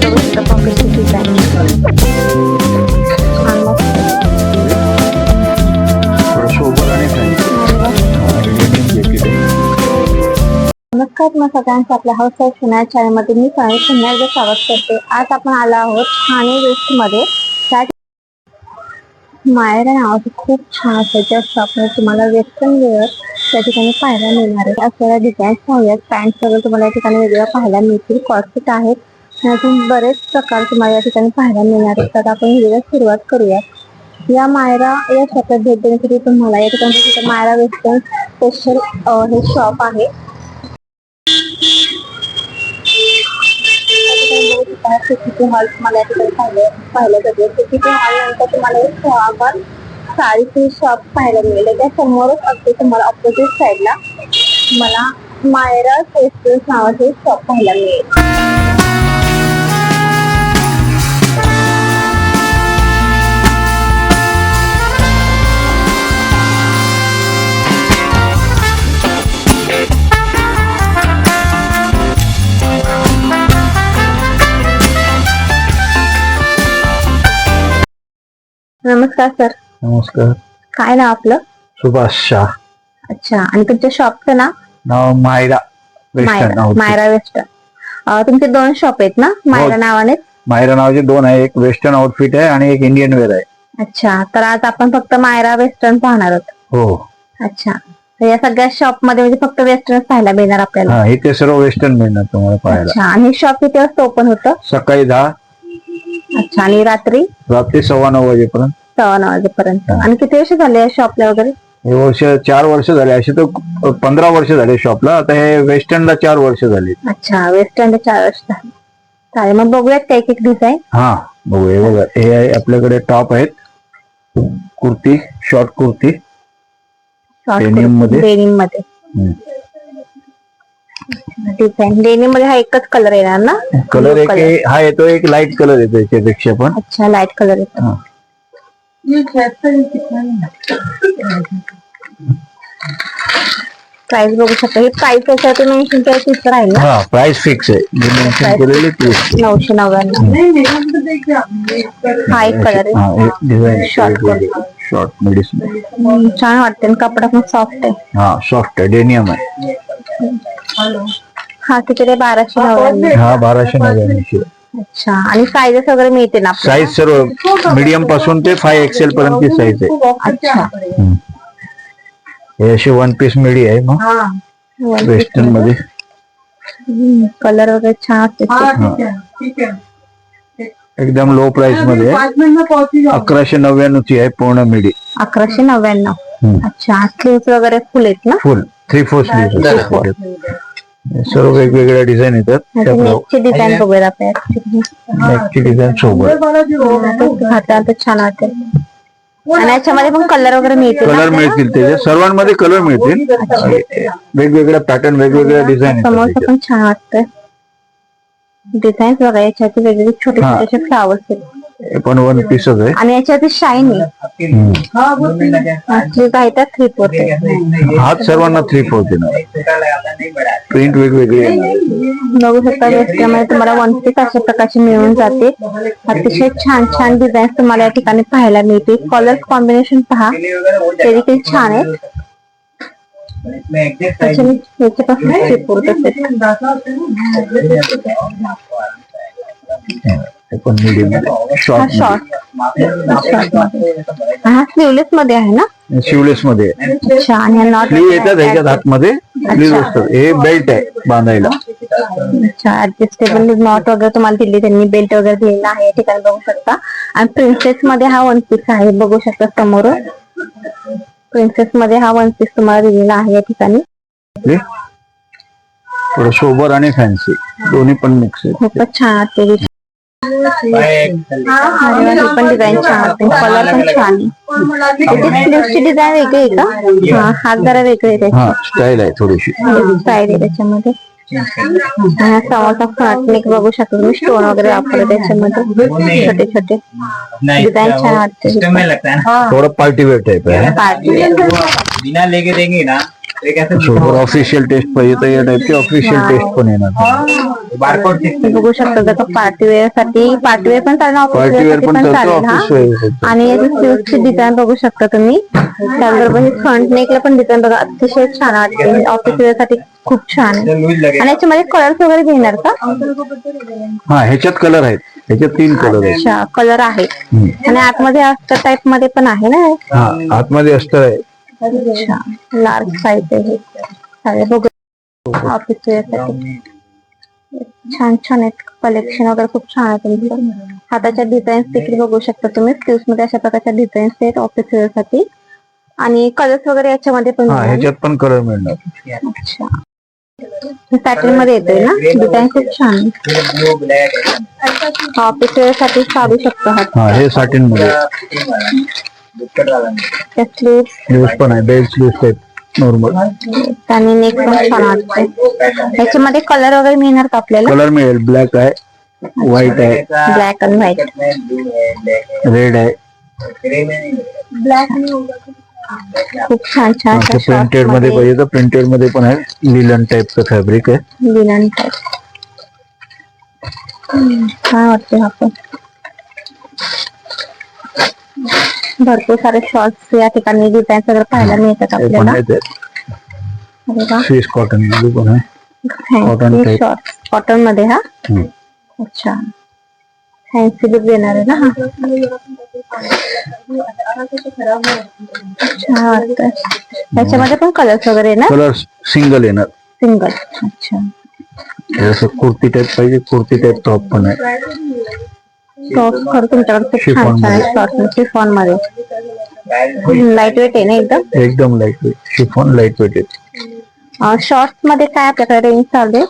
बघू शकता पॉकेटची डिझाईन छान मस्त थोडं सोबर आणि फॅन्सी नमस्कार तुम्हा सगळ्यांचं आपल्या हाऊस ऑफ़ चॅनलमध्ये मी साई पुन्हा स्वागत करते आज आपण आलो आहोत ठाणे वेस्ट मध्ये। त्या मायरा नावाचं खूप छान असं ज्या शॉपमध्ये तुम्हाला वेस्टर्न वेअर त्या ठिकाणी पाहायला मिळणार आहे. आपल्याला डिझाईन्स हव्यात पॅन्ट वगैरे तुम्हाला या ठिकाणी वेगळ्या पाहायला मिळतील. कॉर्सेट आहेत अजून बरेच प्रकार तुम्हाला या ठिकाणी पाहायला मिळणार आहेत. तर आपण व्हिडिओला सुरुवात करूयात या मायरा, या शॉपला भेट देण्यासाठी तुम्हाला या ठिकाणी मायरा वेस्टर्न स्पेशल हे शॉप आहे. हॉल तुम्हाला या ठिकाणी पाहिलं पाहिलं जाते हॉल नंतर तुम्हाला एक साडीचे शॉप पाहायला मिळेल. त्या समोरच अगदी तुम्हाला ऑपोजिट साईडला मला मायरा फेस्टिवल्स नावाचे शॉप पाहायला मिळेल. नमस्कार सर नमस्कार. काय नाव आपलं? सुभाष शाह. अच्छा आणि तुमच्या शॉपचं नाव? नाव मायरा वेस्टर्न मायरा मायरा वेस्टर्न. तुमचे दोन शॉप आहेत ना? मायरा हो. नावाने मायरा नावाचे दोन आहे. एक वेस्टर्न आउटफिट आहे आणि एक इंडियन वेअर आहे. अच्छा तर आज आपण फक्त मायरा वेस्टर्न पाहणार आहोत. हो. अच्छा तर या सगळ्या शॉपमध्ये म्हणजे फक्त वेस्टर्न पाहायला मिळणार आपल्याला. हा इथे सर्व वेस्टर्न मिळणार तुम्हाला पाहायला. अच्छा आणि शॉप किती वाजता ओपन होतं? सकाळी दहा. अच्छा आणि रात्री? रात्री सव्वा नऊ वाजेपर्यंत. सव्वा नऊ वाजेपर्यंत. आणि किती वर्ष झाले या शॉपला वगैरे? हे वर्ष चार वर्ष झाले. असे तर पंधरा वर्ष झाले शॉपला आता हे वेस्टर्नला चार वर्ष झाले. अच्छा वेस्टर्न चार वर्ष झाले. चालेल मग बघूयात काय एक डिझाईन हा बघू हे बघा हे आहे आपल्याकडे टॉप आहेत. कुर्ती शॉर्ट कुर्ती. Denim मध्ये? डेनिममध्ये. डिझाईन डेनिममध्ये हा एकच कलर येणार ना? कलर एक हा येतो एक लाइट कलर येतो याच्यापेक्षा पण. अच्छा लाइट कलर येतो. हा. प्राइस बघू शकता ही। प्राइस त्याच्यावरती मेन्शन केलं तीच राहील ना। हा प्राइस फिक्स आहे जे मेन्शन Price केलेली तीच नऊशे नव्याण्णव हा। एक कलर आहे हा डिझाईन शॉर्ट मिडीस हम्म, छान वाटते कपडा पण सॉफ्ट आहे हा सॉफ्ट आहे डेनियम आहे हा तिकडे बाराशे नव्याण्णव हा बाराशे नव्याण्णव अच्छा. आणि साईजेस वगैरे मिळते ना आपल्याला? साईज सर्व मीडियमपासून ते फाय एक्सेल पर्यंत साईज आहे. अच्छा. हम्म. हे अशी वन पीस मिडी आहे मग. वेस्टर्नमध्ये. कलर वगैरे छान असते एकदम लो प्राइसमध्ये. आहे. अकराशे नव्याण्णव ची आहे पूर्ण मिडी अकराशे नव्याण्णव. अच्छा. स्लीव्स वगैरे फुल आहेत ना? फुल थ्री फोर स्लीव सर्व वेगवेगळ्या डिझाईन येतात नेकची डिझाईन नेकची डिझाईन सोबत हाताला तर छान वाटते आणि याच्यामध्ये पण कलर वगैरे मिळते ना? कलर? मिळतील त्याचे. सर्वांमध्ये कलर मिळतील. वेगवेगळ्या पॅटर्न वेगवेगळ्या डिझाईन समोरचं पण छान वाटतंय. डिझाईन बघा याच्यावरती वेगवेगळे छोटे. छोटे फ्लावर्स आहेत. पण वन पीसच आहे. आणि याच्यावरती शाईन आहे त्यात थ्री फोर्थ हात सर्वांना थ्री फोर्थ येणार. प्रिंट वेगवेगळी बघू शकता वेस्टमध्ये तुम्हाला वन पीस अशा प्रकारचे मिळून जाते. अतिशय छान छान डिझाईन तुम्हाला या ठिकाणी पाहायला मिळते कलर कॉम्बिनेशन पहा. ते देखील छान आहे त्याच्याने याच्यापासून थ्री फोर्थ पण मीडियम हा शॉर्ट शॉर्ट हा स्लीवलेस मध्ये आहे ना? शिवलेस मध्ये. अच्छा आणि नॉट स्लीव येतात ह्याच्यात आतमध्ये. स्लीव असतात. हे बेल्ट आहे बांधायला. अच्छा ऍडजस्टेबल नॉट वगैरे तुम्हाला दिली त्यांनी बेल्ट वगैरे दिलेला आहे या ठिकाणी बघू शकता. आणि प्रिन्सेस मध्ये हा वन पीस आहे बघू शकता समोर. प्रिन्सेस मध्ये हा वन पीस तुम्हाला दिलेला आहे या ठिकाणी. थोडं सोबर आणि फॅन्सी दोन्ही पण मिक्स आहे खूपच छान पण डिझाईन छान कलर पण छान स्लीवची डिझाईन वेगळी आहे का हा हात जरा वेगळे आहे हा स्टाईल आहे थोडीशी. त्याची स्टाईल आहे त्याच्यामध्ये समोरचा फ्रंट बघू शकता तुम्ही स्टोन वगैरे वापरले त्याच्यामध्ये छोटे छोटे डिझाइन छान वाटते है. थोडं पार्टी वेअर. टाईप आहे पार्टी बिना लेके देंगे ना ऑफिशियल टेस्ट पाहिजे तर या टाईपची ऑफिशियल टेस्ट पण येणार. बारकोड बघू शकता जसं पार्टी वेअरसाठी पार्टी वेअर पण चालेल ऑफिस पण चालेल हा. आणि याची डिझाईन बघू शकता तुम्ही. त्याचबरोबर हे फ्रंट नेकला पण डिझाईन बघा अतिशय छान वाटते. ऑफिस वेअरसाठी खूप छान. आणि याच्यामध्ये कलर्स वगैरे घेणार का? हा ह्याच्यात कलर आहेत. ह्याच्यात तीन कलर आहेत. अच्छा कलर आहे. आणि आतमध्ये अस्तर टाइपमध्ये पण आहे ना आतमध्ये अस्तर आहे अच्छा. लार्ज साईज आहे हे. चालेल बघू ऑफिससाठी छान छान आहेत. कलेक्शन वगैरे खूप छान आहे तुमचं. हाताच्या डिझाईन्स देखील बघू शकता तुम्ही. स्लीव्समध्ये अशा प्रकारच्या डिझाईन्स आहेत ऑफिस वेअरसाठी. आणि कलर्स वगैरे याच्यामध्ये पण. ह्याच्यात पण कलर मिळणार. अच्छा. पॅटर्नमध्ये येतोय ना? डिझाईन खूप छान ऑफिस वेअरसाठी चालू शकतो. हा मध्ये. पण आहे नॉर्मल आणि नेक पण छान वाटते याच्यामध्ये कलर वगैरे मिळणार का आपल्याला? कलर मिळेल. ब्लॅक आहे व्हाईट आहे. ब्लॅक आणि व्हाईट ब्लैक रेड आहे है। खूप छान छान प्रिंटेड मध्ये पाहिजे तर प्रिंटेड मध्ये पण आहे. लिलन टाईपचं फॅब्रिक आहे. लिनन टाइप छान वाटते हा भरपूर सारे शॉर्ट्स या ठिकाणी डिझाईन वगैरे पाहायला मिळतात आपल्याला. अरे वा. स्विस कॉटन मध्ये पण आहे. Cotton फॅन्सी शॉर्ट कॉटन मध्ये हा? हम्म. अच्छा. फॅन्सी लुक देणार आहे ना हा? छान त्याच्यामध्ये पण कलर्स वगैरे ना? कलर सिंगल येणार. सिंगल अच्छा. जसं कुर्ती टाईप पाहिजे कुर्ती टाईप टॉप पण आहे. टॉप खरं तुमच्याकडे खूप छान छान आहे शॉर्ट शिफॉन मध्ये. लाईट वेट आहे ना एकदम? एकदम light weight chiffon light weight आहे शॉर्ट्स मध्ये काय आपल्याकडे रेंज चालू आहे?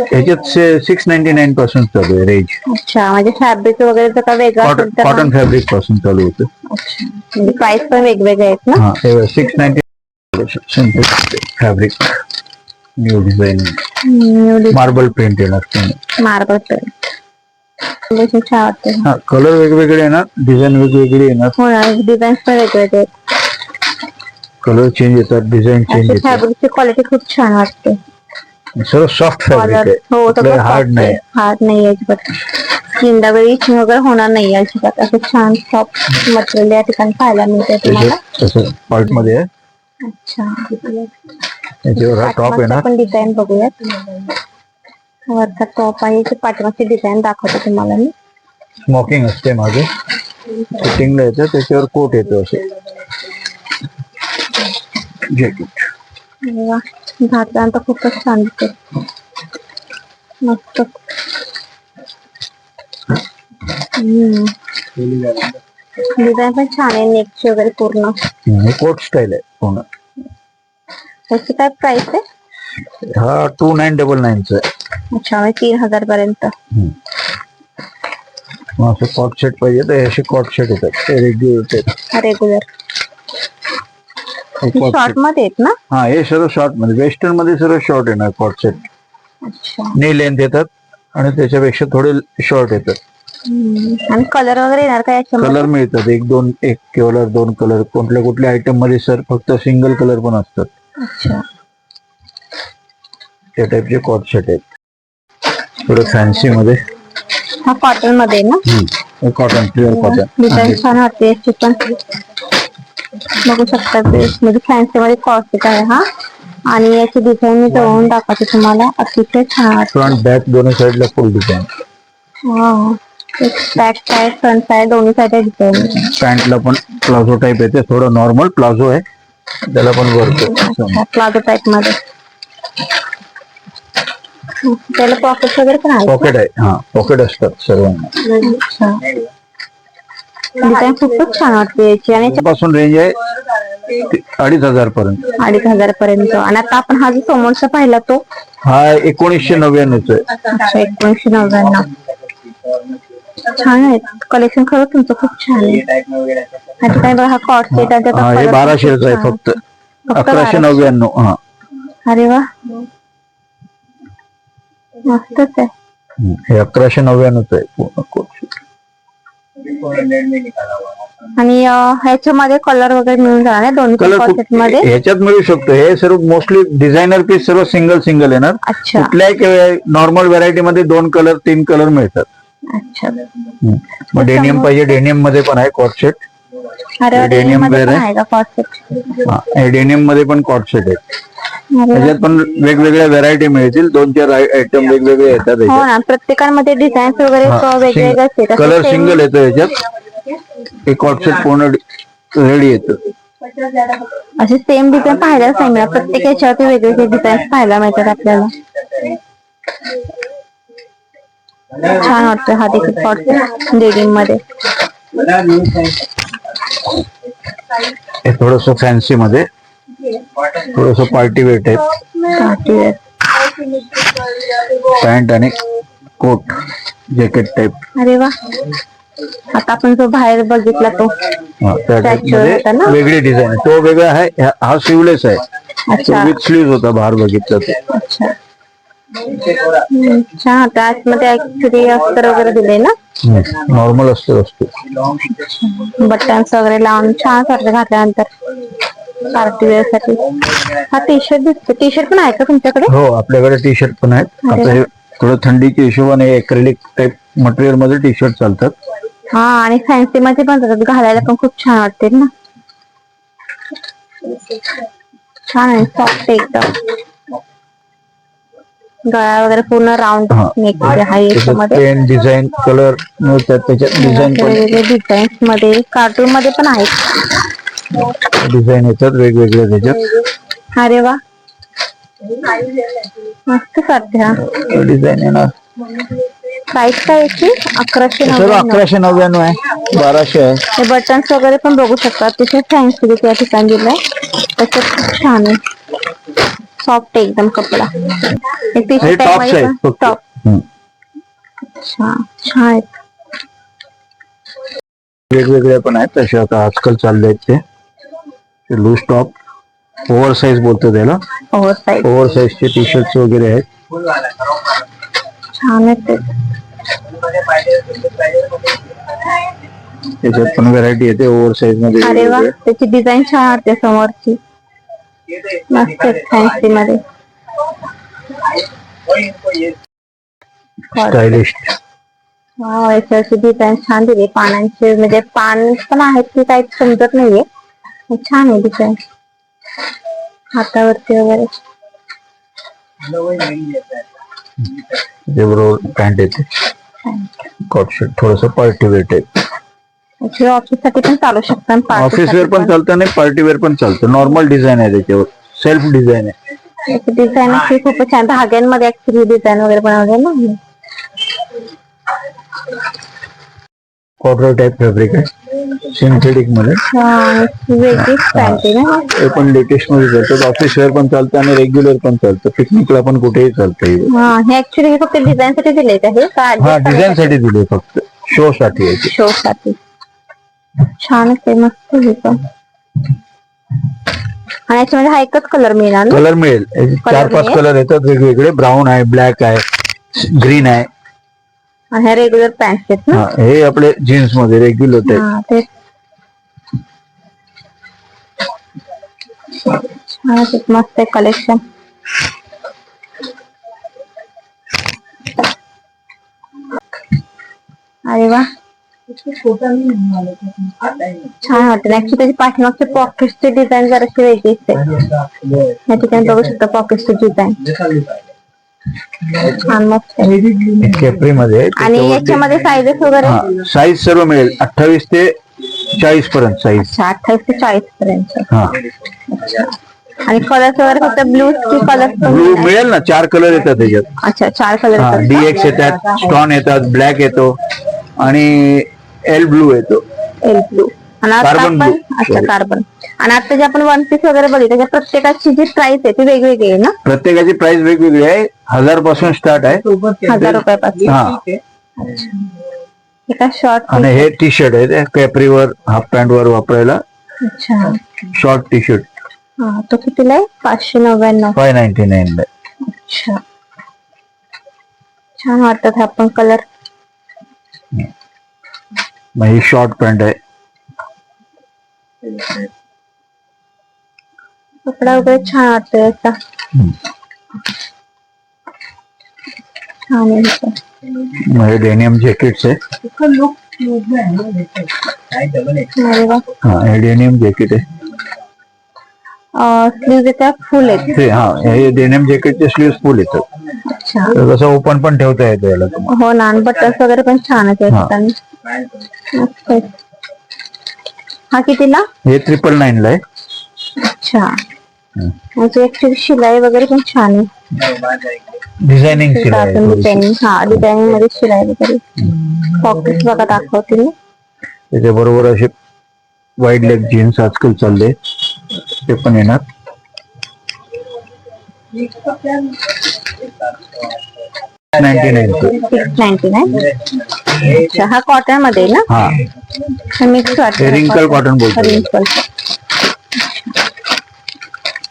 ह्याच्यात सिक्स नाईन्टी नाईन पासून चालू आहे रेंज अच्छा म्हणजे फॅब्रिक वगैरे जर का वेगळं कॉटन असेल तर कॉटन फॅब्रिक पासून चालू होतं. अच्छा म्हणजे प्राइस पण वेगवेगळे आहेत ना? हा six ninety fabric new design new marble print येणार मार्बल वाटते हा कलर वेगवेगळे येणार डिझाईन वेगवेगळी येणार हो ना डिझाईन पण वेगवेगळे आहेत. कलर चेंज येतात डिझाईन चेंज अशी येतात. फॅब्रिकची क्वालिटी खूप छान वाटते. सर्व सॉफ्ट फॅब्रिक कलर हो आहे. हार्ड नाही. हार्ड नाही अजिबात. वगैरे इचिंग वगैरे होणार नाही अजिबात. असं छान सॉफ्ट मटेरियल या ठिकाणी पाहायला मिळते तुम्हाला. तसं मध्ये आहे. अच्छा हा टॉप पाठीमागचं येणार पण डिझाईन बघूयात. वरचा टॉप आहे. ते पाठीमागची डिझाईन दाखवते तुम्हाला मी. स्मोकिंग असते मागे. फिटिंगला येतं त्याच्यावर कोट येतो असं जॅकेट घातल्यानंतर खूपच छान दिसते मस्त. डिझाईन पण छान आहे नेकची वगैरे पूर्ण. कोट स्टाईल आहे पूर्ण. त्याची काय प्राइस आहे? हा टू नाईन डबल नाईनचा आहे. अच्छा म्हणजे तीन हजार पर्यंत मग असं कॉट सेट पाहिजे तर असे कॉट सेट येतात ते रेग्युलर रेग्युलर हे शॉर्ट. मध्ये आहेत ना? हा हे सर्व शॉर्टमध्ये. वेस्टर्नमध्ये सर्व शॉर्ट येणार कॉट सेट अच्छा. नी लेंथ येतात आणि त्याच्यापेक्षा थोडे शॉर्ट येतात. आणि कलर वगैरे येणार का कलर मिळतात. एक दोन एक कलर दोन कलर कुठल्या कुठल्या आयटममध्ये सर फक्त सिंगल कलर पण असतात. त्या टाईपचे कॉट सेट आहेत. थोडं फॅन्सी मध्ये? हा कॉटनमध्ये ना? कॉटन प्युअर कॉटन डिझाईन छान वाटते याची पण. बघू शकता ड्रेस म्हणजे फॅन्सी मध्ये कॉस्टिक आहे हा. आणि याची डिझाईन मी जवळून दाखवते तुम्हाला. अतिशय छान फ्रंट बॅक दोन्ही साईडला full design back side front side दोन्ही साईड डिझाईन पॅन्टला पण प्लाझो टाईप येते. थोडं नॉर्मल प्लाझो आहे. त्याला पण वर्क प्लाझो टाईपमध्ये. त्याला पॉकेट वगैरे पण आहे पॉकेट आहे. हा पॉकेट असतात सर्वांना. डिझाईन खूपच छान वाटते याची. आणि पासून रेंज आहे ते अडीच हजार पर्यंत. अडीच हजार पर्यंत. आणि आता आपण हा जो समोरचा पाहिला तो? हा एकोणीसशे नव्याण्णवच आहे. अच्छा एकोणीशे नव्याण्णव. छान आहे. कलेक्शन खरंच तुमचं खूप छान आहे. काय बघा हा कॉट सेट आहे हा हे बाराशेच. फक्त. फक्त अकराशे बाराशे. नव्याण्णव हा. अरे वा. मस्तच आहे. हे अकराशे नव्याण्णवच आहे. पूर्ण है आणि अं, ह्याच्यामध्ये कलर वगैरे मिळून जाणार आहे दोन्ही कलरमध्ये ह्याच्यात मिळू शकतो. हे सर्व मोस्टली डिझायनर पीस सर्व सिंगल सिंगल येणार. अच्छा. कुठल्याही नॉर्मल व्हरायटी मध्ये दोन कलर तीन कलर मिळतात. अच्छा. मग डेनियम पाहिजे. डेनियममध्ये पण आहे कॉट denim मध्ये पण आहे. हे मध्ये पण त्याच्यात पण वेगवेगळ्या व्हरायटी मिळतील. दोन चार आयटम वेगवेगळे येतात हो ना प्रत्येकामध्ये डिझाईन्स वगैरे कलर सिंगल येतो याच्यात कॉट पूर्ण रेडी येतं. असे सेम डिझाईन पाहायला सांगितलं प्रत्येक याच्यावरती वेगवेगळे पाहायला मिळतात आपल्याला. छान वाटतं हा देखील डेनिम मध्ये. हे थोडस फॅन्सी मध्ये. थोडस party wear type Party wear. Pant आणि कोट जॅकेट टाईप अरे वा. आता आपण जो बाहेर बघितला तो त्या टाईप Stretch होता ना? वेगळी डिझाईन आहे. तो वेगळा आहे हा- हा सिवलेस आहे. अच्छा. विथ स्लीव्ह होता बाहेर बघितला तो. अच्छा. हम्म, छान. होता आतमध्ये ऍक्च्युली अस्तर वगैरे दिले ना? नॉर्मल असतो असतो लॉन्ग बटन्स वगैरे लावून छान घातल्यानंतर पार्टी वेअर साठी. हा टी शर्ट दिसतो. टी शर्ट पण आहे का तुमच्याकडे? हो आपल्याकडे टी शर्ट पण आहेत. आता हे थोडं थंडीच्या हिशोबाने एक्रेलिक टाईप मटेरियल मध्ये टी शर्ट चालतात. हा आणि फॅन्सी मध्ये पण घालायला पण खूप छान वाटते ना. छान आहे सॉफ्ट एकदम. गळा वगैरे पूर्ण राऊंड. नेक आहे याच्यामध्ये पेन डिझाईन कलर मिळतात. त्याच्यात डिझाईन पण वेगवेगळे डिझाईन्स मध्ये कार्टून मध्ये पण आहेत. डिझाईन येतात वेगवेगळे त्याच्यात. अरे वा. मस्त हा डिझाईन येणार. प्राइस काय याची अकराशे सर्व नव्याण्णव. अकराशे नव्याण्णव आहे? बाराशे आहे. हे बटन्स वगैरे पण बघू शकता. अतिशय फॅन्सी त्या ठिकाणी. दिलाय त्याच्यात खूप छान आहे. सॉफ्ट है एकदम कपडा। हे शर्ट टॉप्स टॉप हम्म. छान छान आहेत वेगवेगळे पण आहेत तसे आता आजकाल चालले आहेत ते. लूज टॉप ओव्हर साईज बोलतो त्याला ओव्हर साईज ओव्हर साईजचे टी शर्ट वगैरे आहेत. छान आहेत ते. त्याच्यात पण व्हरायटी येते ओव्हर साईज मध्ये अरे वा त्याची डिझाईन छान समोरची. ये मस्त फॅन्सी मध्ये वही इनको ये स्टायलिश वाव याच्यावरची डिझाईन छान दिली पानांचे म्हणजे पान पण आहेत की काही समजत नाहीये छान आहे डिझाईन हातावरती वगैरे है बरोबर पॅन्ट येते कॉट शर्ट थोडस पार्टी टाईप ऑफ़िस साठी पण चालू शकतात ऑफ़िस वेअर पण चालतं आणि पार्टी वेअर पण चालतं. नॉर्मल डिझाईन आहे त्याच्यावर. सेल्फ डिझाईन आहे. डिझाईन अशी खूपच छान. धाग्यांमध्ये ऍक्च्युली डिझाईन वगैरे बनवले ना. कॉर्डर टाईप फॅब्रिक आहे. सिंथेटिक मध्ये. हा, वेगळीच पॅन्ट आहे ना. हे पण लेटेस्ट मध्ये चालतं. ऑफ़िस वेअर पण चालतं आणि रेग्युलर पण चालतं. पिकनिकला पण कुठेही चालतं हे. हा हे ऍक्च्युली फक्त डिझाईन साठी दिले आहे. हा का डिझाईन साठी दिले फक्त. शो साठी आहे ते. शो साठी. छानच आहे मस्त हे पण. आणि याच्यामध्ये हा एकच कलर मिळणार ना? कलर मिळेल. चार पाच मिळेल? कलर येतात वेगवेगळे. ब्राऊन आहे ब्लॅक आहे ग्रीन आहे. आणि ह्या रेग्युलर पॅन्ट आहेत ना? हा, हे आपले जीन्समध्ये रेग्युलर हा ते छानच आहे, मस्त आहे कलेक्शन अरे वा. छान वाटतं ऍक्च्युली त्याची पाठीमागचे पॉकेटची डिझाईन जराशी वेगळीच आहे. या ठिकाणी बघू शकता पॉकेटची डिझाईन छान मस्त केपरी मध्ये आहे. आणि याच्यामध्ये साईजेस वगैरे? हा साईज सर्व मिळेल. अठ्ठावीस ते चाळीस पर्यंत साईज अठ्ठावीस ते चाळीस पर्यंत. हा. आणि कलर्स वगैरे फक्त ब्लू की कलर्स ब्लू मिळेल ना? चार कलर येतात त्याच्यात. अच्छा चार कलर हा डी एक्स येतात स्टॉन येतात ब्लॅक येतो. आणि एल ब्लू येतो एल ब्लू आणि आता Carbon आपण blue. अच्छा कार्बन आणि आता जे आपण वन पीस वगैरे बघितलं त्याच्या प्रत्येकाची जी प्राइस आहे ती वेगवेगळी आहे ना? प्रत्येकाची प्राइस वेगवेगळी आहे. हजारपासून स्टार्ट आहे. हजार रुपयापासून. हा. एका शॉर्ट आणि हे टी शर्ट आहे ते. कॅपरीवर हाफ पॅन्ट वर वापरायला. अच्छा. शॉर्ट टी शर्ट हा तो कितीला आहे? पाचशे नव्याण्णव. फाय नाईन्टी नाईन अच्छा. छान वाटतात हा पण कलर ही शॉर्ट पैंट है। कपडा वगैरे छान वाटतोय याचा हम्म. छान आहे हे हे डेनियम जॅकेट्स आहे हा हे। डेनियम जॅकेट आहे स्लीव त्या फुल आहेत ते हा हे डेनियम जॅकेटचे स्लीव्ह फुल येतात अच्छा। तर कसं ओपन पण ठेवता येतं याला तुम्हाला हो ना बटन्स वगैरे पण छान आहेत हा. कितीला? ट्रिपल नाईन ला आहे. अच्छा. ऍक्च्युली शिलाई वगैरे पण छान आहे. डिझायनिंग शिलाई आहे थोडीशी. डिझाईनिंग हा डिझाईनिंग मध्ये शिलाई वगैरे. पॉकेट बघा दाखवतील मी. त्याच्या असे वाईड लेग जीन्स आजकाल चालले ते पण येणार. Ninety nine six ninety nine अच्छा हा कॉटनमध्ये ना? हा. मिक्स हे रिंकल कॉटन बोलतो रिंकल